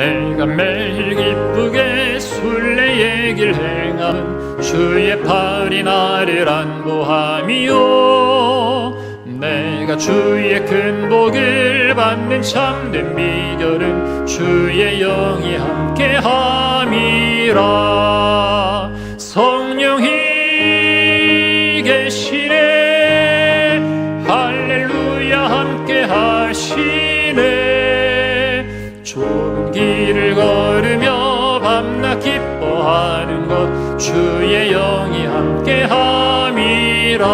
내가 매일 기쁘게 순례의 길 행함은 주의 팔이 나를 안보함이요. 내가 주의 큰 복을 받는 참된 비결은 주의 영이 함께함이라 좁은 길을 걸으며 밤낮 기뻐하는 것 주의 영이 함께 함이라.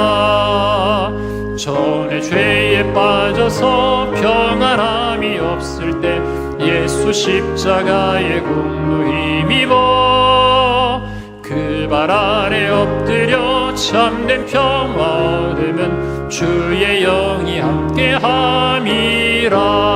전에 죄에 빠져서 평안함이 없을 때 예수 십자가의 공로 힘입어 그 발 아래 엎드려 참된 평화 얻으면 주의 영이 함께 함이라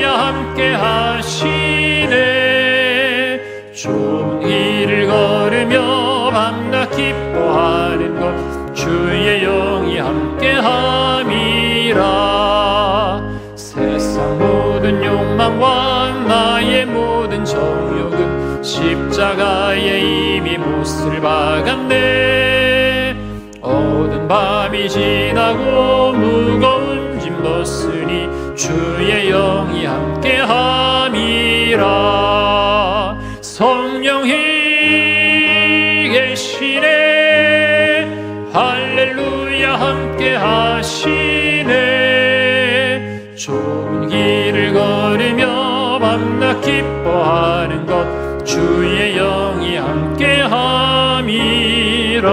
할렐루야 함께 하시네. 좁은 길을 걸으며 밤낮 기뻐하는 것 주의 영이 함께 함이라. 세상 모든 욕망과 나의 모든 정욕은 십자가에 이미 못을 박았네. 어두운 밤이 지나고 무거운 짐 벗으니 주의 함께 함이라. 성령이 계시네. 할렐루야 함께 하시네. 좁은 길을 걸으며 밤낮 기뻐하는 것 주의 영이 함께 함이라.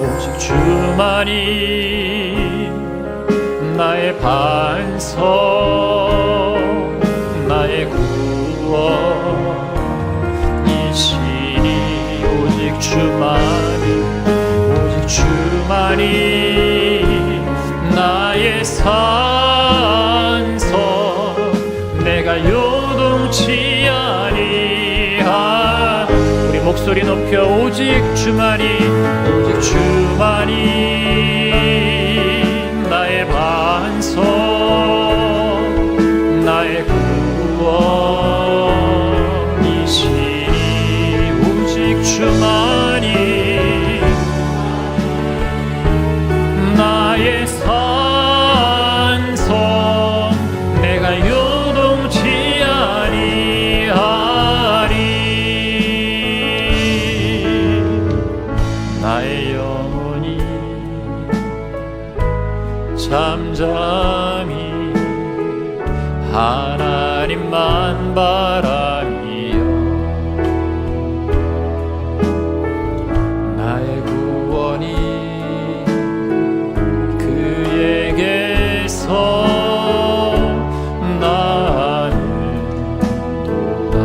오직 주만이 나의 반석 목소리 높여 오직 주만이 오직 주만이 나의 반석 나의 구원 잠잠히 하나님만 바라미요 나의 구원이 그에게서 나는 도다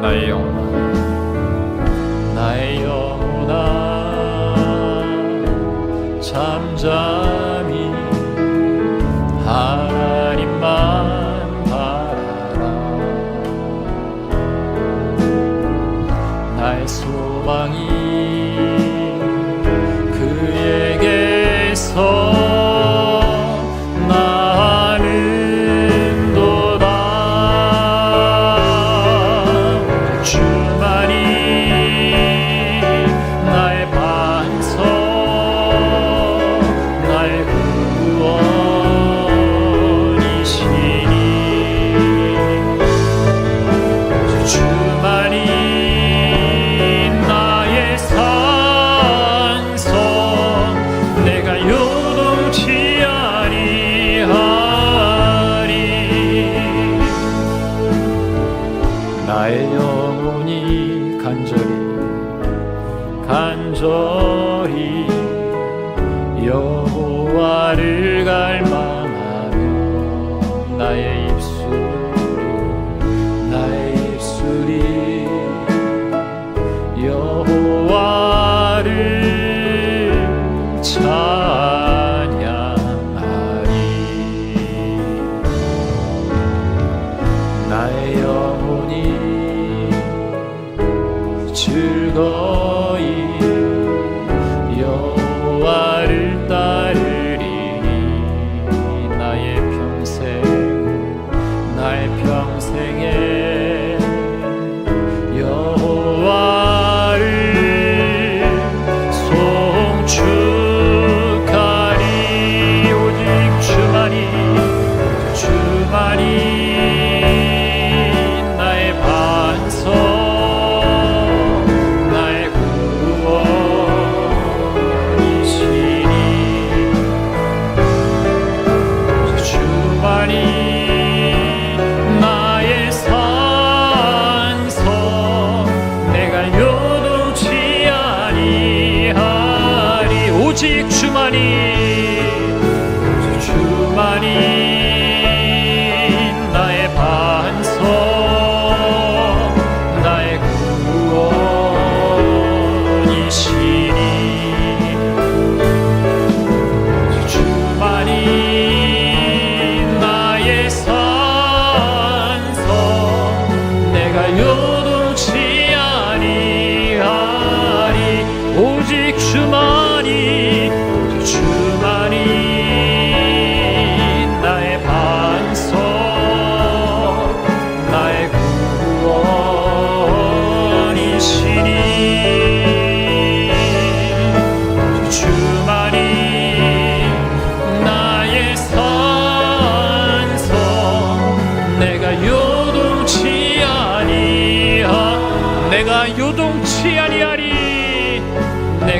나의 영혼아 나의 영혼아 잠잠 money.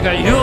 내가 요